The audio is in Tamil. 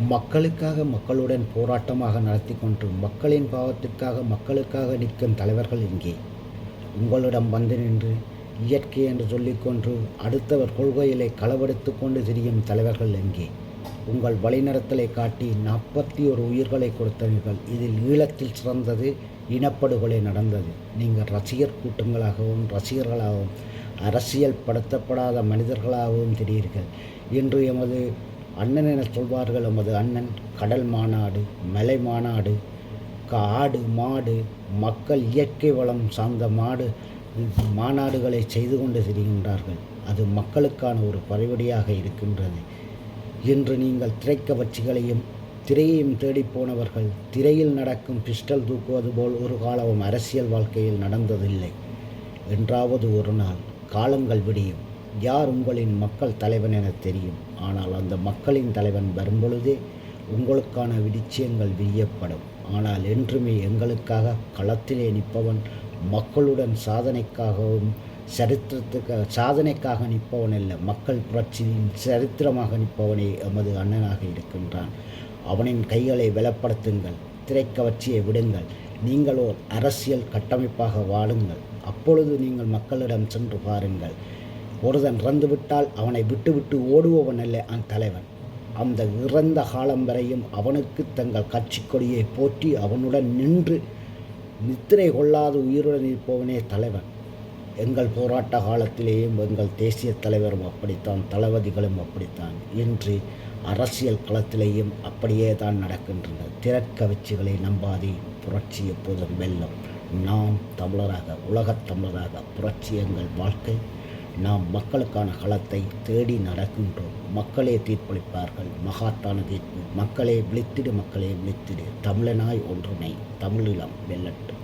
மக்களுக்காக மக்களுடன் போராட்டமாக நடத்தி கொண்டு மக்களின் பாவத்திற்காக மக்களுக்காக நிற்கும் தலைவர்கள் இங்கே. உங்களிடம் வந்து நின்று இயற்கை என்று சொல்லிக்கொண்டு அடுத்தவர் கொள்கைகளை களவெடுத்து கொண்டு திரியும் தலைவர்கள் எங்கே? உங்கள் வழிநடத்தலை காட்டி நாற்பத்தி ஒரு உயிர்களை கொடுத்தவர்கள் இதில் ஈழத்தில் சிறந்தது இனப்படுகொலை நடந்தது. நீங்கள் ரசிகர் கூட்டங்களாகவும் ரசிகர்களாகவும் அரசியல் படுத்தப்படாத மனிதர்களாகவும் தெரியுங்கள் இன்று எமது அண்ணன் என சொல்வார்கள் எமது அண்ணன் கடல் மாநாடு மலை மாநாடு காடு மாடு மக்கள் இயற்கை வளம் சார்ந்த மாடு மாநாடுகளை செய்து கொண்டு திரிகின்றார்கள். அது மக்களுக்கான ஒரு பரிவடியாக இருக்கின்றது. இன்று நீங்கள் திரைக்கவர்ச்சிகளையும் திரையையும் தேடிப்போனவர்கள் திரையில் நடக்கும் பிஸ்டல் தூக்குவது போல் ஒரு காலமும் அரசியல் வாழ்க்கையில் நடந்ததில்லை. என்றாவது ஒரு நாள் காலங்கள் விடியும். யார் உங்களின் மக்கள் தலைவன் என தெரியும். ஆனால் அந்த மக்களின் தலைவன் வரும்பொழுதே உங்களுக்கான விடிச்சியங்கள் விரியப்படும். ஆனால் என்றுமே எங்களுக்காக களத்திலே நிற்பவன் மக்களுடன் சாதனைக்காகவும் சரித்திரத்துக்கு சாதனைக்காக நிற்பவன் அல்ல மக்கள் புரட்சியின் சரித்திரமாக நிற்பவனே எமது அண்ணனாக இருக்கின்றான். அவனின் கைகளை பலப்படுத்துங்கள் திரைக்கவர்ச்சியை விடுங்கள். நீங்கள் ஓர் அரசியல் கட்டமைப்பாக வாழுங்கள். அப்பொழுது நீங்கள் மக்களிடம் சென்று பாருங்கள். ஒருதன் இறந்துவிட்டால் அவனை விட்டுவிட்டு ஓடுபவன் அல்ல அந்த தலைவன். அந்த இறந்த காலம் வரையும் அவனுக்கு தங்கள் கட்சி கொடியை போற்றி அவனுடன் நின்று நித்திரை கொள்ளாது உயிருடன் இருப்பவனே தலைவன். எங்கள் போராட்ட காலத்திலேயும் எங்கள் தேசிய தலைவரும் அப்படித்தான் தளபதிகளும் அப்படித்தான் இன்று அரசியல் களத்திலேயும் அப்படியே தான் நடக்கின்றன திறக்கவிச்சிகளை நம்பாதே புரட்சி எப்போதும் வெல்லும். நாம் தமிழராக உலகத் தமிழராக புரட்சி எங்கள் வாழ்க்கை. நாம் மக்களுக்கான களத்தை தேடி நடக்கின்றோம். மக்களே தீர்ப்பளிப்பார்கள். மகாத்தான தீர்ப்பு. மக்களே விழித்திடு மக்களே விழித்திடு. தமிழனாய் ஒன்றினை தமிழீழம் வெல்லட்டும்.